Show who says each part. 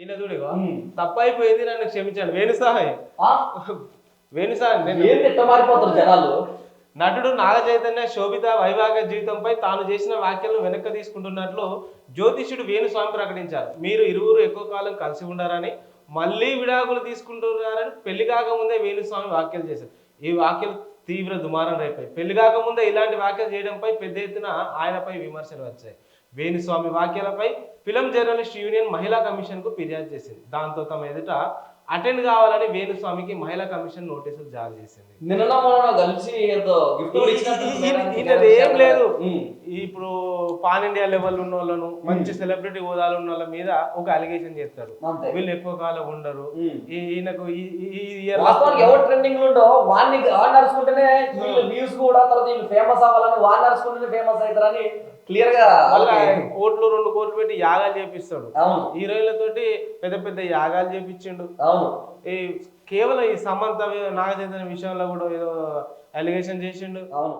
Speaker 1: ఈయన చూడు. తప్పైపోయింది నన్ను క్షమించాను వేణు సహాయ్? వేణు సహాయ్ నేను
Speaker 2: మారిపోతారు జనాలు?
Speaker 1: నటుడు నాగ చైతన్య శోభిత వైవాహిక జీవితంపై తాను చేసిన వ్యాఖ్యలను వెనక్కి తీసుకుంటున్నట్లు జ్యోతిష్యుడు వేణుస్వామి ప్రకటించారు. మీరు ఇరువురు ఎక్కువ కాలం కలిసి ఉండారని మళ్ళీ విడాకులు తీసుకుంటున్నారని పెళ్ళి కాకముందే వేణుస్వామి వ్యాఖ్యలు చేశారు. ఈ వ్యాఖ్యలు తీవ్ర దుమారం రేపాయి పెళ్ళి కాకముందే ఇలాంటి వ్యాఖ్యలు చేయడంపై పెద్ద ఎత్తున ఆయనపై విమర్శలు వచ్చాయి. వేణుస్వామి వ్యాఖ్యలపై ఫిలం జర్నలిస్ట్ యూనియన్ మహిళా కమిషన్కు ఫిర్యాదు చేసింది. దాంతో తమ ఎదుట అటెండ్ కావాలని వేణుస్వామికి మహిళా కమిషన్ నోటీసులు జారీ చేసింది.
Speaker 2: నిన్న కలిసి ఏదో గిఫ్ట్
Speaker 1: ఏం లేదు. ఇప్పుడు పాన్ ఇండియా లెవెల్ ఉన్న వాళ్ళను మంచి సెలబ్రిటీ హోదాలు ఉన్న వాళ్ళ మీద ఒక అలిగేషన్ చేస్తాడు
Speaker 2: అంతే.
Speaker 1: వీళ్ళు ఎక్కువ కాలం ఉండరు. ఈయనకు ఈ-
Speaker 2: ఎవరు ట్రెండింగ్ ఉండో వాడిని నడుచుకుంటేనే వ్యూస్ కూడా తర్వాత వీళ్ళు ఫేమస్ అవ్వాలని వాడిని నడుచుకుంటేనే ఫేమస్ అవుతారని క్లియర్గా
Speaker 1: కోట్లు రెండు కోట్లు పెట్టి యాగాలు చేపిస్తాడు.
Speaker 2: అవును.
Speaker 1: హీరోయిన్లతోటి పెద్ద పెద్ద యాగాలు చేపించిండు.
Speaker 2: అవును.
Speaker 1: ఈ కేవలం ఈ సమంత నాగచైతన్య విషయంలో కూడా ఏదో అలిగేషన్ చేసిండు.
Speaker 2: అవును.